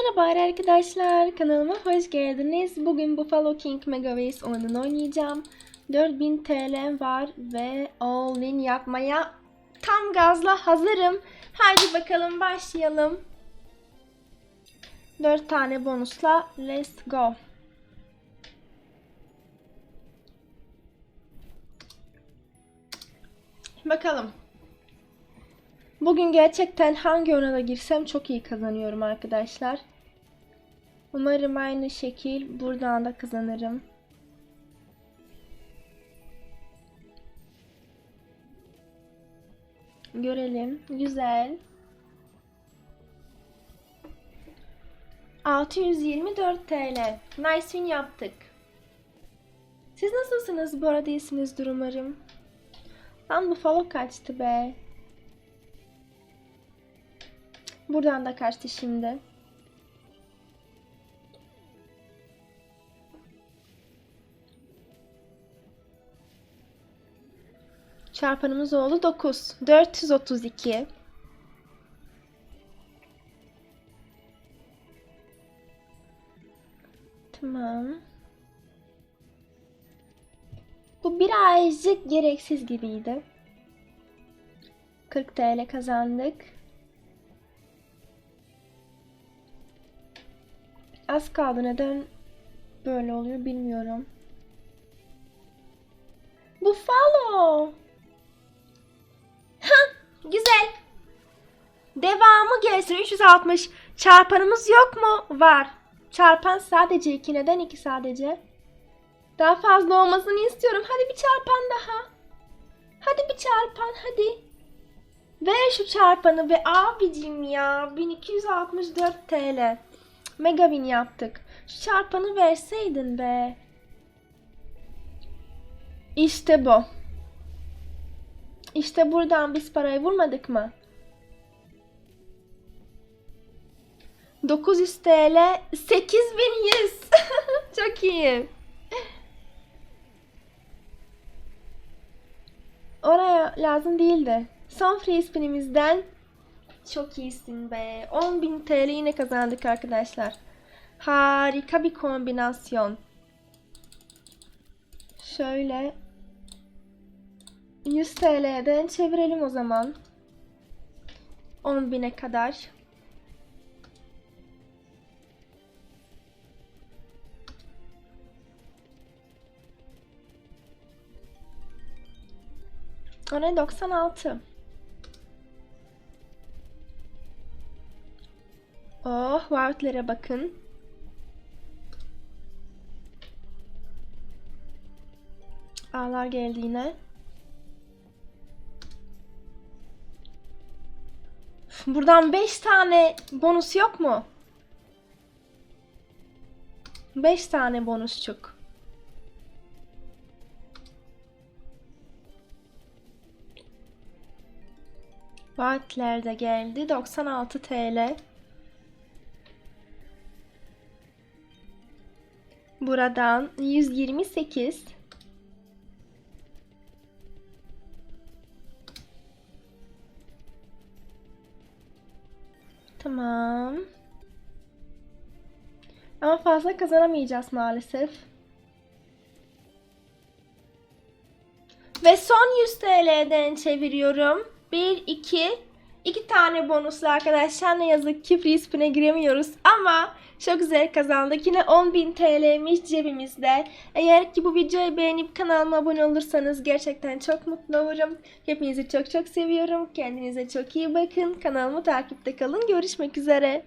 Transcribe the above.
Merhaba arkadaşlar, kanalıma hoş geldiniz. Bugün Buffalo King Mega Race oyununu oynayacağım. 4000 TL var ve all in yapmaya tam gazla hazırım. Haydi bakalım başlayalım. 4 tane bonusla let's go. Bakalım. Bugün gerçekten hangi da girsem çok iyi kazanıyorum arkadaşlar. Umarım aynı şekil buradan da kazanırım. Görelim. Güzel. 624 TL. Nice win yaptık. Siz nasılsınız? Bu arada iyisinizdir umarım. Lan bu follow kaçtı be. Buradan da kaçtı şimdi. Çarpanımız oldu 9. 432. Tamam. Bu birazcık gereksiz gibiydi. 40 TL kazandık. Az kaldı neden böyle oluyor bilmiyorum. Buffalo. Güzel. Devamı gelsin 360. Çarpanımız yok mu? Var. Çarpan sadece 2. Neden 2 sadece? Daha fazla olmasını istiyorum. Hadi bir çarpan daha. Hadi bir çarpan hadi. Ver şu çarpanı be abicim ya. 1264 TL. Mega win yaptık. Şu çarpanı verseydin be. İşte bu. İşte buradan biz parayı vurmadık mı? 900 TL 8100 Çok iyi. Oraya lazım değildi. Son free spinimizden çok iyisin be. 10.000 TL yine kazandık arkadaşlar. Harika bir kombinasyon. Şöyle 100 TL'den çevirelim o zaman. 10.000'e kadar. O ne 96. Oh, wild'lere bakın. Ağlar geldi yine. Buradan 5 tane bonus yok mu? 5 tane bonus çok. Vaatler de geldi. 96 TL. Buradan 128. Tamam. Ama fazla kazanamayacağız maalesef. Ve son 100 TL'den çeviriyorum. 1, 2, 2 tane bonuslu arkadaşlar. Ne yazık ki free giremiyoruz. Ama çok güzel kazandık. Yine 10.000 TL'miş cebimizde. Eğer ki bu videoyu beğenip kanalıma abone olursanız gerçekten çok mutlu olurum. Hepinizi çok çok seviyorum. Kendinize çok iyi bakın. Kanalımı takipte kalın. Görüşmek üzere.